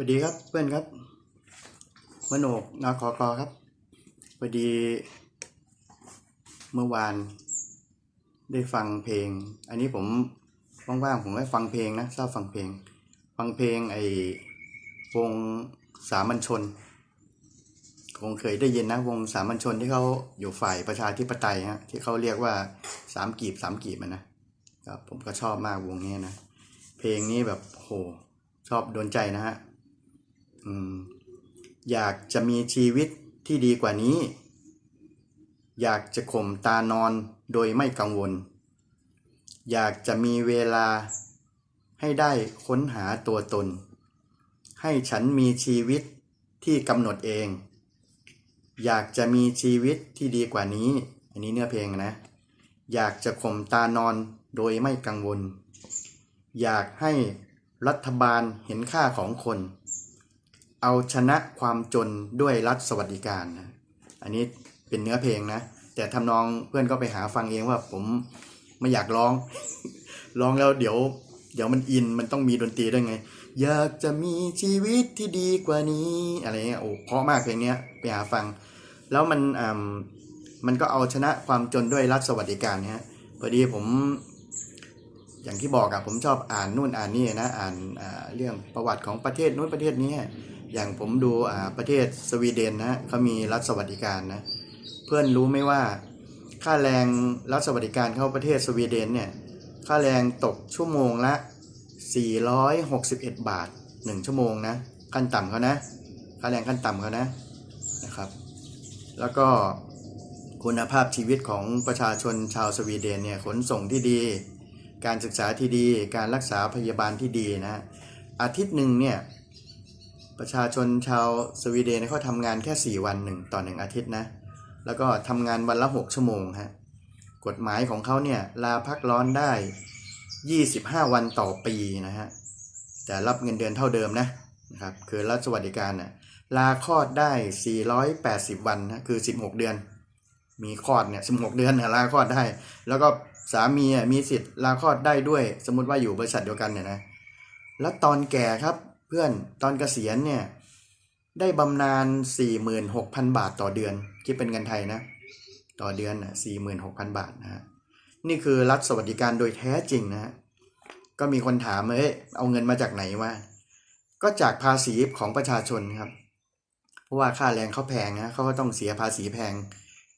วัสดีครับเพื่อนครับมโนกนาคอกอครับพอดีเมื่อวานได้ฟังเพลง อันนี้ผมว่างๆผมได้ฟังเพลงนะชอบฟังเพลง ฟังเพลงไอ้วงสามัญชน คงเคยได้ยินนะวงสามัญชนที่เขาอยู่ฝ่ายประชาธิปไตยฮะที่เขาเรียกว่าสามกีบสามกีบอะนะครับผมก็ชอบมากวงนี้นะ เพลงนี้แบบโหชอบโดนใจนะฮะ อยากจะมีชีวิตที่ดีกว่านี้ อยากจะข่มตานอนโดยไม่กังวล อยากจะมีเวลาให้ได้ค้นหาตัวตน ให้ฉันมีชีวิตที่กำหนดเอง อยากจะมีชีวิตที่ดีกว่านี้ อันนี้เนื้อเพลงนะ อยากจะข่มตานอนโดยไม่กังวล อยากให้รัฐบาลเห็นค่าของคน เอาชนะความจนด้วยรัฐสวัสดิการนะอันนี้เป็นเนื้อเพลงนะ แต่ทำนองเพื่อนก็ไปหาฟังเองว่าผมไม่อยากร้อง ร้องแล้วเดี๋ยว เดี๋ยวมันอินมันต้องมีดนตรีด้วยไง อยากจะมีชีวิตที่ดีกว่านี้ อะไรเงี้ยโอ้เพราะมากเพลงเนี้ยไปหาฟัง แล้วมันอ่ามันก็เอาชนะความจนด้วยรัฐสวัสดิการเนี่ยฮะพอดีผม อย่างที่บอกอะผมชอบอ่านนู่นอ่านนี่นะอ่านเรื่องประวัติของประเทศนู้นประเทศนี้ อย่างผมดูอ่าประเทศสวีเดนนะเขามีรัฐสวัสดิการนะเพื่อนรู้ไหมว่า ค่าแรงรัฐสวัสดิการเข้าประเทศสวีเดนเนี่ยค่าแรงตกชั่วโมงละ 461 บาท 1 ชั่วโมงนะขั้นต่ำเขานะ ค่าแรงขั้นต่ำเขานะนะครับ แล้วก็คุณภาพชีวิตของประชาชนชาวสวีเดนเนี่ยขนส่งที่ดี การศึกษาที่ดี การรักษาพยาบาลที่ดีนะอาทิตย์หนึ่งเนี่ย ประชาชนชาวสวีเดนเขาทำงานแค่ 4 วันหนึ่งต่อหนึ่งอาทิตย์นะ แล้วก็ทำงานวันละ 6 ชั่วโมงฮะกฎหมายของเขาเนี่ยลาพักร้อนได้ 25 วันต่อปีนะฮะแต่รับเงินเดือนเท่าเดิมนะนะครับคือรัฐสวัสดิการน่ะลาคลอดได้ 480 วันนะคือ 16 เดือน มีคลอดเนี่ย 16 เดือนนะลาคลอดได้ แล้วก็สามีมีสิทธิ์ลาคลอดได้ด้วย สมมติว่าอยู่บริษัทเดียวกันเนี่ยนะ แล้วตอนแก่ครับ เพื่อนตอนเกษียณเนี่ยได้บำนาญ46,000 บาทต่อเดือน คิดเป็นเงินไทยนะ ต่อเดือนน่ะ46,000 บาทนะฮะนี่คือรัฐสวัสดิการโดยแท้จริงนะฮะก็มีคนถามเอ้ยเอาเงินมาจากไหนวะก็จากภาษีของประชาชนครับ เพราะว่าค่าแรงเขาแพงนะเขาก็ต้องเสียภาษีแพง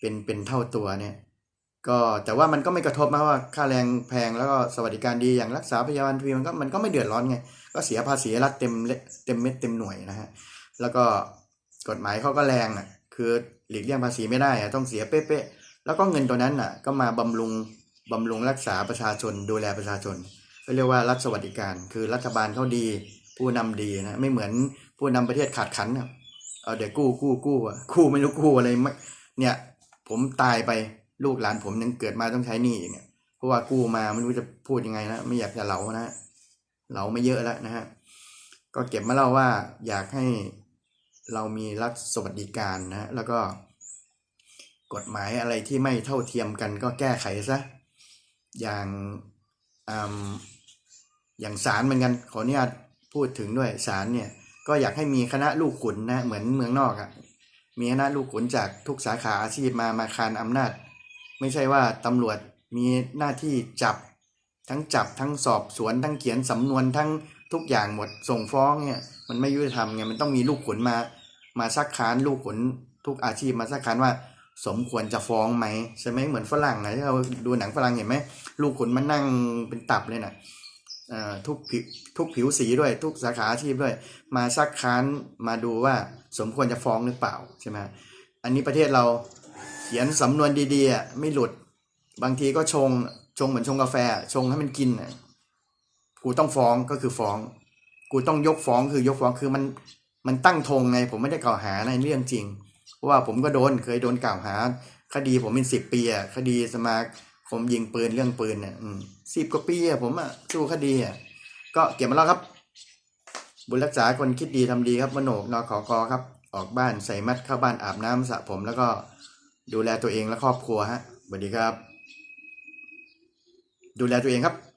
เป็นเป็นเท่าตัวเนี่ย ก็แต่ว่ามันก็ไม่กระทบนะว่าค่าแรงแพงแล้วก็สวัสดิการดีอย่างรักษาพยาบาลฟรีมันก็มันก็ไม่เดือดร้อนไง ก็เสียภาษีรัฐเต็มเล็เต็มเม็ดเต็มหน่วยนะฮะแล้วก็กฎหมายเขาก็แรงอะคือหลีกเลี่ยงภาษีไม่ได้อะต้องเสียเป๊ะๆแล้วก็เงินตัวนั้นอะ ก็มาบำรุงบำรุงรักษาประชาชนดูแลประชาชนก็เรียกว่ารัฐสวัสดิการ คือรัฐบาลเขาดี ผู้นำดีนะไม่เหมือนผู้นำประเทศขาดขันครับเอาเดี๋ยวกู้กู้กู้อะกู้ไม่รู้กู้อะไรเนี่ยผมตายไป ลูกหลานผมยังเกิดมาต้องใช้หนี้อีกเนี่ยเพราะว่ากู้มาไม่รู้จะพูดยังไงนะไม่อยากจะเหลานะเหลาไม่เยอะแล้วนะฮะก็เก็บมาเล่าว่าอยากให้เรามีรัฐสวัสดิการนะแล้วก็ กฎหมายอะไรที่ไม่เท่าเทียมกันก็แก้ไขซะอย่างออย่างศาลเหมือนกัน ขออนุญาตพูดถึงด้วยศาลเนี่ย ก็อยากให้มีคณะลูกขุนนะเหมือนเมืองนอกอะ่ะมีคณะลูกขุนจากทุกสาขาอาชีพมามาคานอำนาจ ไม่ใช่ว่าตำรวจมีหน้าที่จับ ทั้งจับทั้งสอบสวนทั้งเขียนสำนวนทั้งทุกอย่างหมดส่งฟ้องเนี่ยมันไม่ยุติธรรมไงมันต้องมีลูกขนมา มาซักค้านลูกขนทุกอาชีพมาซักค้านว่า สมควรจะฟ้องไหมใช่ไหมเหมือนฝรั่งนะที่เราดูหนังฝรั่งเห็นไหมลูกขนมันนั่งเป็นตับเลยนะอ่าทุกผิวทุกผิวสีด้วย ทุกสาขาอาชีพด้วย มาซักค้านมาดูว่าสมควรจะฟ้องหรือเปล่าใช่ไหมอันนี้ประเทศเรา ขียนสำนวนดีๆไม่หลุด บางทีก็ชงชงเหมือนชงกาแฟ ชงให้มันกินกูต้องฟ้องก็คือฟ้อง กูต้องยกฟ้องคือยกฟ้องคือมันมันตั้งธงไง ผมไม่ได้กล่าวหาในเรื่องจริง เพราะว่าผมก็โดนเคยโดนกล่าวหา คดีผมเป็นสิบปีอะคดีสมาคมยิงปืนเรื่องปืนเนี่ยสิบกว่าปีอะผมอะสู้คดีอะก็เก็บมาแล้วครับ บุญรักษาคนคิดดีทำดีครับมโนกนอขอกอครับ ออกบ้านใส่มัดเข้าบ้านอาบน้ำสระผมแล้วก็ ดูแลตัวเองและครอบครัวฮะสวัสดีครับ ดูแลตัวเองครับ